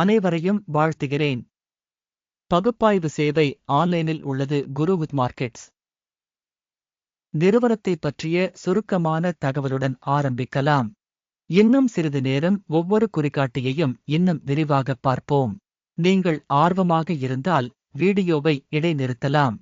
அனைவரையும் வாழ்த்துகிறேன். பகுப்பாய்வு சேவை ஆன்லைனில் உள்ளது குரு வித் மார்க்கெட்ஸ். நிறுவனத்தை பற்றிய சுருக்கமான தகவலுடன் ஆரம்பிக்கலாம். இன்னும் சிறிது நேரம் ஒவ்வொரு குறிகாட்டியையும் இன்னும் விரிவாக பார்ப்போம். நீங்கள் ஆர்வமாக இருந்தால் வீடியோவை இடைநிறுத்தலாம்.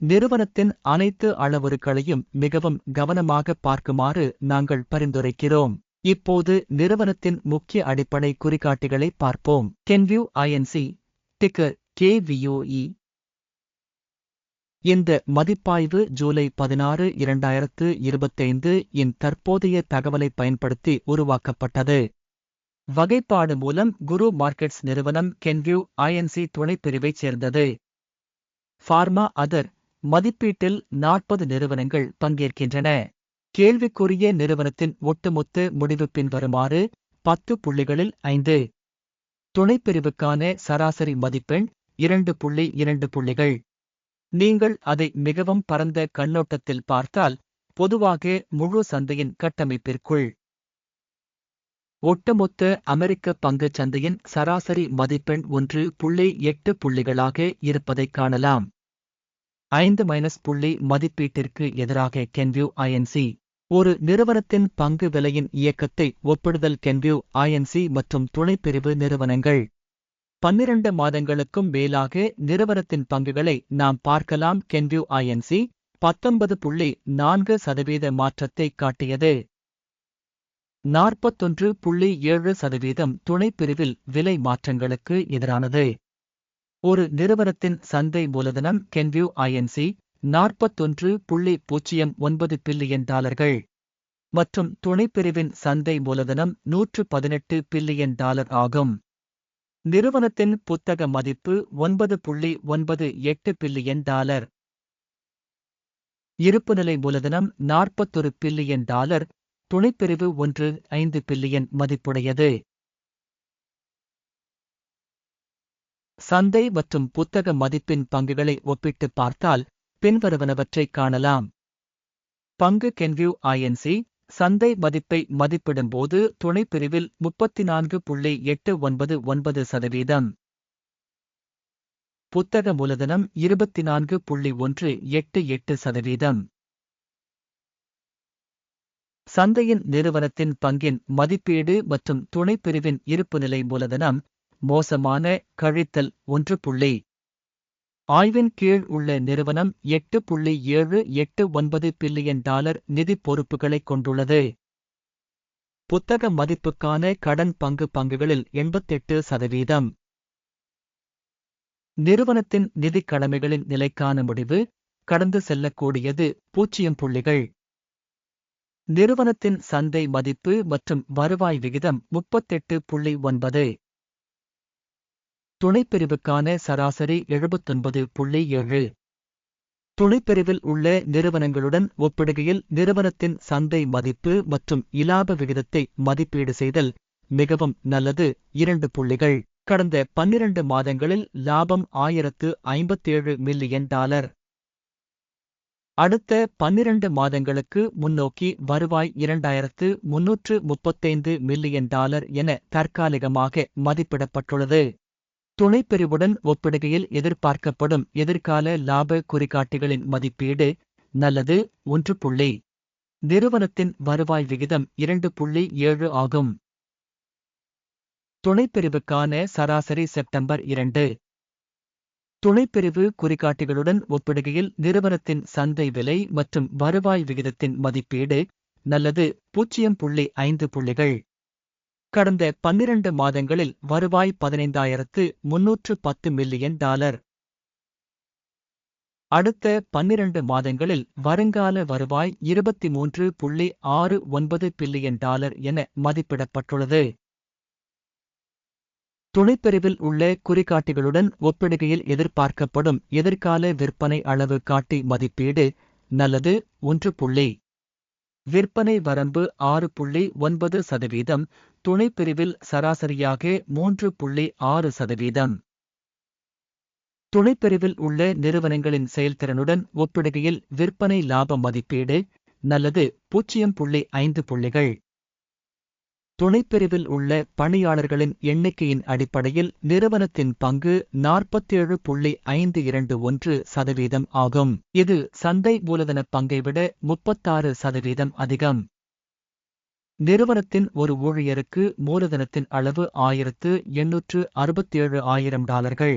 நிறுவனத்தின் அனைத்து அளவுருக்களையும் மிகவும் கவனமாக பார்க்குமாறு நாங்கள் பரிந்துரைக்கிறோம். இப்போது நிறுவனத்தின் முக்கிய அடிப்படை குறிகாட்டிகளை பார்ப்போம். கென்வியூ ஐஎன்சி டிக்கர் கேவியூஇ இந்த மதிப்பாய்வு ஜூலை பதினாறு இரண்டாயிரத்து இருபத்தைந்து இன் தற்போதைய தகவலை பயன்படுத்தி உருவாக்கப்பட்டது. வகைப்பாடு மூலம் குரு மார்க்கெட்ஸ் நிறுவனம் கென்வியூ ஐஎன்சி துணைப்பிரிவைச் சேர்ந்தது. ஃபார்மா அதர் மதிப்பீட்டில் நாற்பது நிறுவனங்கள் பங்கேற்கின்றன. கேள்விக்குரிய நிறுவனத்தின் ஒட்டுமொத்த முடிவு பின்வருமாறு பத்து புள்ளிகளில் ஐந்து. துணைப்பிரிவுக்கான சராசரி மதிப்பெண் இரண்டு புள்ளி இரண்டு புள்ளிகள். நீங்கள் அதை மிகவும் பரந்த கண்ணோட்டத்தில் பார்த்தால் பொதுவாக முழு சந்தையின் கட்டமைப்பிற்குள். ஒட்டுமொத்த அமெரிக்க பங்குச் சந்தையின் சராசரி மதிப்பெண் ஒன்று புள்ளி எட்டு புள்ளிகளாக இருப்பதைக் காணலாம். ஐந்து மைனஸ் புள்ளி மதிப்பீட்டிற்கு எதிராக கென்வியூ ஐஎன்சி ஒரு நிறுவனத்தின் பங்கு விலையின் இயக்கத்தை ஒப்பிடுதல் கென்வியூ ஐஎன்சி மற்றும் துணைப்பிரிவு நிறுவனங்கள். பன்னிரண்டு மாதங்களுக்கும் மேலாக நிறுவனத்தின் பங்குகளை நாம் பார்க்கலாம் கென்வியூ ஐஎன்சி பத்தொன்பது புள்ளி நான்கு சதவீத மாற்றத்தை காட்டியது. நாற்பத்தொன்று புள்ளி ஏழு சதவீதம் துணைப்பிரிவில் விலை மாற்றங்களுக்கு எதிரானது. ஒரு நிறுவனத்தின் சந்தை மூலதனம் கென்வியூ ஐஎன்சி நாற்பத்தொன்று புள்ளி பூஜ்ஜியம் ஒன்பது பில்லியன் டாலர்கள். மற்றும் துணைப்பிரிவின் சந்தை மூலதனம் நூற்று பதினெட்டு பில்லியன் டாலர் ஆகும். நிறுவனத்தின் புத்தக மதிப்பு ஒன்பது புள்ளி ஒன்பது எட்டு பில்லியன் டாலர். இருப்புநிலை மூலதனம் நாற்பத்தொரு பில்லியன் டாலர். துணைப்பிரிவு ஒன்று ஐந்து பில்லியன் மதிப்புடையது. சந்தை மற்றும் புத்தக மதிப்பின் பங்குகளை ஒப்பிட்டு பார்த்தால் பின்வருவனவற்றைக் காணலாம். பங்கு கென்வியூ ஐஎன்சி சந்தை மதிப்பை மதிப்பிடும்போது துணைப்பிரிவில் முப்பத்தி நான்கு புள்ளி எட்டு ஒன்பது ஒன்பது சதவீதம். புத்தக மூலதனம் இருபத்தி நான்கு புள்ளி ஒன்று எட்டு எட்டு சதவீதம். சந்தையின் நிறுவனத்தின் பங்கின் மதிப்பீடு மற்றும் துணைப்பிரிவின் இருப்புநிலை மூலதனம் மோசமான கழித்தல் ஒன்று புள்ளி ஆய்வின் கீழ் உள்ள நிறுவனம் எட்டு புள்ளி ஏழு எட்டு ஒன்பது பில்லியன் டாலர் நிதி பொறுப்புகளைக் கொண்டுள்ளது. புத்தக மதிப்புக்கான கடன் பங்கு பங்குகளில் எண்பத்தெட்டு சதவீதம். நிறுவனத்தின் நிதிக் கடமைகளின் நிலைக்கான முடிவு கடந்து செல்லக்கூடியது பூஜ்ஜியம் புள்ளிகள். நிறுவனத்தின் சந்தை மதிப்பு மற்றும் வருவாய் விகிதம் முப்பத்தெட்டு புள்ளி ஒன்பது. துணைப்பிரிவுக்கான சராசரி எழுபத்தொன்பது புள்ளி ஏழு. துணைப்பிரிவில் உள்ள நிறுவனங்களுடன் ஒப்பிடுகையில் நிறுவனத்தின் சந்தை மதிப்பு மற்றும் இலாப விகிதத்தை மதிப்பீடு செய்தல் மிகவும் நல்லது. இரண்டு புள்ளிகள். கடந்த பன்னிரண்டு மாதங்களில் லாபம் ஆயிரத்து ஐம்பத்தேழு மில்லியன் டாலர். அடுத்த பன்னிரண்டு மாதங்களுக்கு முன்னோக்கி வருவாய் இரண்டாயிரத்து முன்னூற்று முப்பத்தைந்து மில்லியன் டாலர் என தற்காலிகமாக மதிப்பிடப்பட்டுள்ளது. துணைப்பிரிவுடன் ஒப்பிடுகையில் எதிர்பார்க்கப்படும் எதிர்கால லாப குறிகாட்டிகளின் மதிப்பீடு நல்லது ஒன்று புள்ளி. நிறுவனத்தின் வருவாய் விகிதம் இரண்டு புள்ளி ஏழு ஆகும். துணைப்பிரிவுக்கான சராசரி செப்டம்பர் இரண்டு. துணைப்பிரிவு குறிகாட்டிகளுடன் ஒப்பிடுகையில் நிறுவனத்தின் சந்தை விலை மற்றும் வருவாய் விகிதத்தின் மதிப்பீடு நல்லது பூஜ்ஜியம் புள்ளி ஐந்து புள்ளிகள். கடந்த பன்னிரண்டு மாதங்களில் வருவாய் பதினைந்தாயிரத்து முன்னூற்று பத்து மில்லியன் டாலர். அடுத்த பன்னிரண்டு மாதங்களில் வருங்கால வருவாய் இருபத்தி மூன்று புள்ளி ஆறு ஒன்பது பில்லியன் டாலர் என மதிப்பிடப்பட்டுள்ளது. துணைப்பிரிவில் உள்ள குறிகாட்டிகளுடன் ஒப்பிடுகையில் எதிர்பார்க்கப்படும் எதிர்கால விற்பனை அளவு காட்டி மதிப்பீடு நல்லது ஒன்று புள்ளி விற்பனை வரம்பு ஆறு புள்ளி ஒன்பது சதவீதம் துணைப்பிரிவில் சராசரியாக மூன்று புள்ளி ஆறு சதவீதம். துணைப்பிரிவில் உள்ள நிறுவனங்களின் செயல்திறனுடன் ஒப்பிடுகையில் விற்பனை லாப மதிப்பீடு நல்லது பூஜ்ஜியம் புள்ளி ஐந்து புள்ளிகள். துணைப்பிரிவில் உள்ள பணியாளர்களின் எண்ணிக்கையின் அடிப்படையில் நிறுவனத்தின் பங்கு நாற்பத்தேழு புள்ளி ஐந்து இரண்டு ஒன்று சதவீதம் ஆகும். இது சந்தை மூலதன பங்கை விட முப்பத்தாறு சதவீதம் அதிகம். நிறுவனத்தின் ஒரு ஊழியருக்கு மூலதனத்தின் அளவு ஆயிரத்து எண்ணூற்று அறுபத்தேழு ஆயிரம் டாலர்கள்.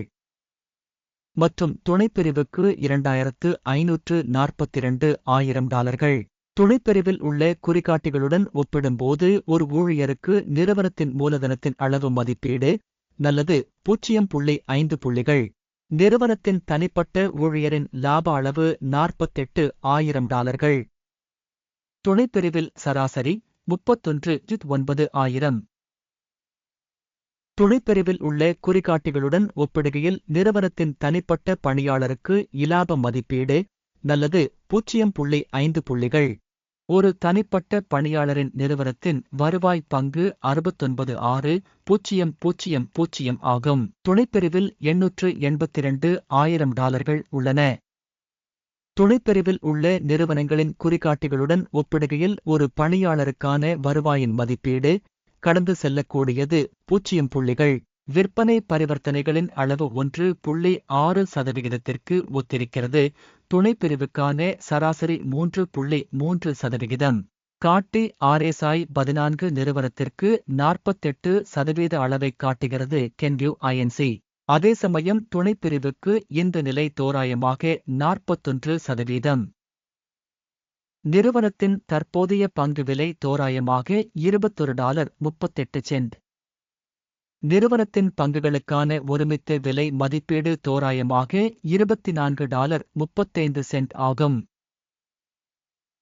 மற்றும் துணைப்பிரிவுக்கு இரண்டாயிரத்து ஐநூற்று நாற்பத்திரண்டு ஆயிரம் டாலர்கள். துணைப்பிரிவில் உள்ள குறிகாட்டிகளுடன் ஒப்பிடும்போது ஒரு ஊழியருக்கு நிறுவனத்தின் மூலதனத்தின் அளவு மதிப்பீடு நல்லது பூஜ்ஜியம் புள்ளி ஐந்து புள்ளிகள். நிறுவனத்தின் தனிப்பட்ட ஊழியரின் லாப அளவு நாற்பத்தெட்டு ஆயிரம் டாலர்கள். துணைப்பிரிவில் சராசரி முப்பத்தொன்று ஒன்பது ஆயிரம். துணைப்பிரிவில் உள்ள குறிகாட்டிகளுடன் ஒப்பிடுகையில் நிறுவனத்தின் தனிப்பட்ட பணியாளருக்கு இலாப மதிப்பீடு நல்லது பூஜ்ஜியம் புள்ளி ஐந்து புள்ளிகள். ஒரு தனிப்பட்ட பணியாளரின் நிறுவனத்தின் வருவாய் பங்கு அறுபத்தொன்பது ஆறு பூஜ்ஜியம் பூஜ்ஜியம் பூஜ்ஜியம் ஆகும். துணைப்பிரிவில் எண்ணூற்று எண்பத்திரண்டு ஆயிரம் டாலர்கள் உள்ளன. துணைப்பிரிவில் உள்ள நிறுவனங்களின் குறிகாட்டிகளுடன் ஒப்பிடுகையில் ஒரு பணியாளருக்கான வருவாயின் மதிப்பீடு கடந்து செல்லக்கூடியது பூஜ்ஜியம் புள்ளிகள். விற்பனை பரிவர்த்தனைகளின் அளவு ஒன்று புள்ளி ஆறு சதவிகிதத்திற்கு ஒத்திருக்கிறது. துணைப்பிரிவுக்கான சராசரி மூன்று புள்ளி மூன்று சதவிகிதம். காட்டி ஆர்எஸ்ஐ பதினான்கு நிறுவனத்திற்கு நாற்பத்தெட்டு சதவீத அளவை காட்டுகிறது கென்வியூ ஐஎன்சி. அதே சமயம் துணைப்பிரிவுக்கு இந்த நிலை தோராயமாக நாற்பத்தொன்று சதவீதம். நிறுவனத்தின் தற்போதைய பங்கு விலை தோராயமாக இருபத்தொரு டாலர் முப்பத்தெட்டு சென்ட். நிறுவனத்தின் பங்குகளுக்கான ஒருமித்த விலை மதிப்பீடு தோராயமாக இருபத்தி நான்கு டாலர் முப்பத்தைந்து சென்ட் ஆகும்.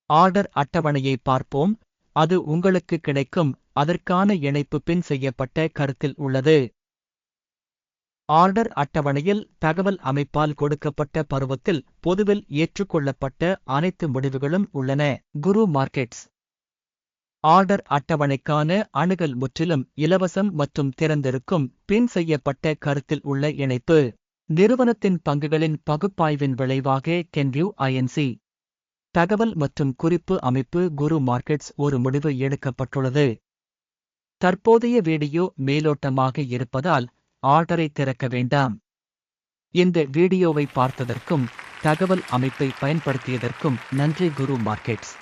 ஆர்டர் அட்டவணையை பார்ப்போம். அது உங்களுக்கு கிடைக்கும். அதற்கான இணைப்பு பின் செய்யப்பட்ட கருத்தில் உள்ளது. ஆர்டர் அட்டவணையில் தகவல் அமைப்பால் கொடுக்கப்பட்ட பருவத்தில் பொதுவில் ஏற்றுக்கொள்ளப்பட்ட அனைத்து முடிவுகளும் உள்ளன. குரு மார்க்கெட்ஸ். ஆர்டர் அட்டவணைக்கான அணுகல் முற்றிலும் இலவசம் மற்றும் திறந்திருக்கும் பின் செய்யப்பட்ட கருத்தில் உள்ள இணைப்பு. நிறுவனத்தின் பங்குகளின் பகுப்பாய்வின் விளைவாக கென்வியூ ஐஎன்சி தகவல் மற்றும் குறிப்பு அமைப்பு குரு மார்க்கெட்ஸ் ஒரு முடிவு எடுக்கப்பட்டுள்ளது. தற்போதைய வீடியோ மேலோட்டமாக இருப்பதால் ஆர்டரை திறக்க வேண்டாம். இந்த வீடியோவை பார்த்ததற்கும் தகவல் அமைப்பை பயன்படுத்தியதற்கும் நன்றி குரு மார்க்கெட்ஸ்.